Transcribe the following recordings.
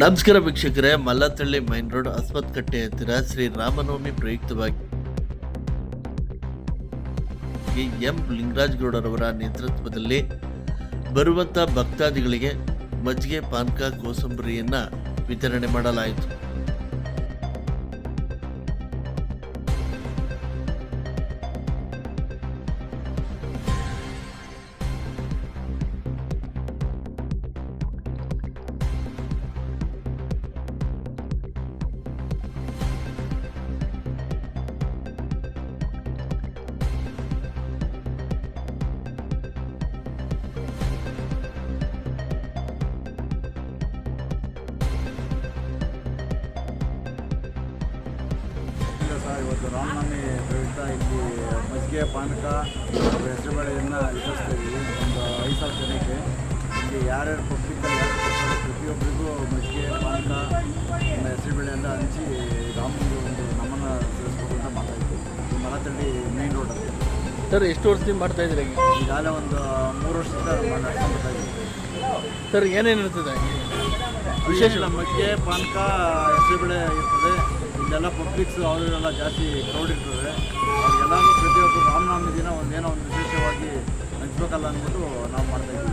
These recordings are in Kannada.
ನಮಸ್ಕಾರ ವೀಕ್ಷಕರೇ ಮಲ್ಲತ್ತಳ್ಳಿ ಮೈನ್ ರೋಡ್ ಅಸ್ಮತ್ಕಟ್ಟೆ ಹತ್ತಿರ ಶ್ರೀ ರಾಮನವಮಿ ಪ್ರಯುಕ್ತವಾಗಿ ಎಂ ಲಿಂಗರಾಜ್ ಗೌಡರವರ ನೇತೃತ್ವದಲ್ಲಿ ಬರುವಂತ ಭಕ್ತಾದಿಗಳಿಗೆ ಮಜ್ಜಿಗೆ, ಪಾನಕ ಕೋಸಂಬರಿಯನ್ನ ವಿತರಣೆ ಮಾಡಲಾಯಿತು. ಸರ್ ಇವತ್ತು ರಾಮನವಮಿ ಪ್ರಯುಕ್ತ ಇಲ್ಲಿ ಮಜ್ಜಿಗೆ ಪಾನಕ ಹೆಸರುಬೇಳೆಯನ್ನು ವಿತರಿಸ್ತಾ ಇದ್ದೀವಿ ಒಂದು ಐದು ಸಾವಿರ ಜನಕ್ಕೆ. ಇಲ್ಲಿ ಯಾರ್ಯಾರು ಪಬ್ಲಿಕ್ಕಲ್ಲಿ ಪ್ರತಿಯೊಬ್ಬರಿಗೂ ಮಜ್ಜಿಗೆ ಪಾನಕ ಒಂದು ಹೆಸರುಬೇಳೆಯಿಂದ ಹಂಚಿ ರಾಮನಿಗೆ ಒಂದು ನಮನ ಸೇರಿಸ್ಬೇಕು ಅಂತ ಮಾಡ್ತಾ ಇದ್ದೀವಿ. ಮಲತಳ್ಳಿ ಮೇನ್ ರೋಡ್ ಅಂತ ಸರ್ ಎಷ್ಟು ವರ್ಷದಿಂದ ಮಾಡ್ತಾ ಇದ್ದೀರಿ ಈಗ ಈಗಾಗಲೇ ಒಂದು ಮೂರು ವರ್ಷದಿಂದ ಮಾಡ್ತಾ ಇದ್ದೀವಿ. ಸರ್ ಏನೇನು ಇರ್ತದೆ? ವಿಶೇಷ? ಮಜ್ಜಿಗೆ ಪಾನಕ ಹೆಸರುಬೇಳೆ ಇರ್ತದೆ. ಇಲ್ಲೆಲ್ಲ ಪಬ್ಲಿಕ್ಸ್ ಅವರೆಲ್ಲ ಜಾಸ್ತಿ ಕ್ರೌಡ್ ಇರ್ತದೆ. ಅವ್ರಿಗೆಲ್ಲನೂ ಪ್ರತಿಯೊಬ್ಬರು ರಾಮನವಮಿ ದಿನ ಒಂದೇನೋ ಒಂದು ವಿಶೇಷವಾಗಿ ಹಂಚ್ಬೇಕಲ್ಲ ಅಂದ್ಬಿಟ್ಟು ನಾವು ಮಾಡ್ತಾ ಇದ್ದೀವಿ.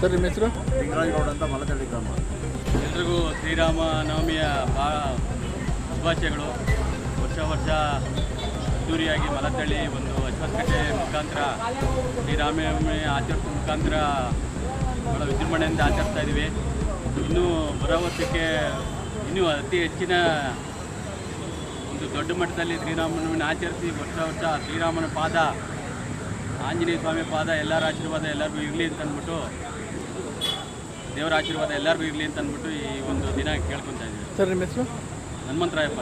ಸರ್ ನಿಮ್ಮ ಹೆಸರು? ಲಿಂಗರಾಜಗೌಡ ಅಂತ ಮಲತಳ್ಳಿ ಗ್ರಾಮ. ಎಲ್ರಿಗೂ ಶ್ರೀರಾಮ ನವಮಿಯ ಭಾಳ ಶುಭಾಶಯಗಳು. ವರ್ಷ ವರ್ಷ ಅದ್ದೂರಿಯಾಗಿ ಮಲತಳ್ಳಿ ಒಂದು ಅಶ್ವತ್ಥಕಟ್ಟೆ ಮುಖಾಂತರ ಶ್ರೀರಾಮನವಮಿ ಆಚರಿಸೋ ಮುಖಾಂತರ ಭಾಳ ವಿಜೃಂಭಣೆಯಿಂದ ಆಚರಿಸ್ತಾ ಇದ್ದೀವಿ. ಇನ್ನೂ ಬರೋ ವರ್ಷಕ್ಕೆ ಇನ್ನೂ ಅತಿ ಹೆಚ್ಚಿನ ಒಂದು ದೊಡ್ಡ ಮಟ್ಟದಲ್ಲಿ ಶ್ರೀರಾಮನವನ್ನು ಆಚರಿಸಿ ವರ್ಷ ವರ್ಷ ಶ್ರೀರಾಮನ ಪಾದ ಆಂಜನೇಯ ಸ್ವಾಮಿ ಪಾದ ಎಲ್ಲರ ಆಶೀರ್ವಾದ ಎಲ್ಲರಿಗೂ ಇರಲಿ ಅಂತ ಅಂದ್ಬಿಟ್ಟು ದೇವರ ಆಶೀರ್ವಾದ ಎಲ್ಲರಿಗೂ ಇರಲಿ ಅಂತ ಅಂದ್ಬಿಟ್ಟು ಈ ಒಂದು ದಿನ ಕೇಳ್ಕೊತಾ ಇದ್ದೀವಿ. ಸರ್ ನಿಮ್ಮ ಹೆಸರು? ಹನುಮಂತರಾಯಪ್ಪ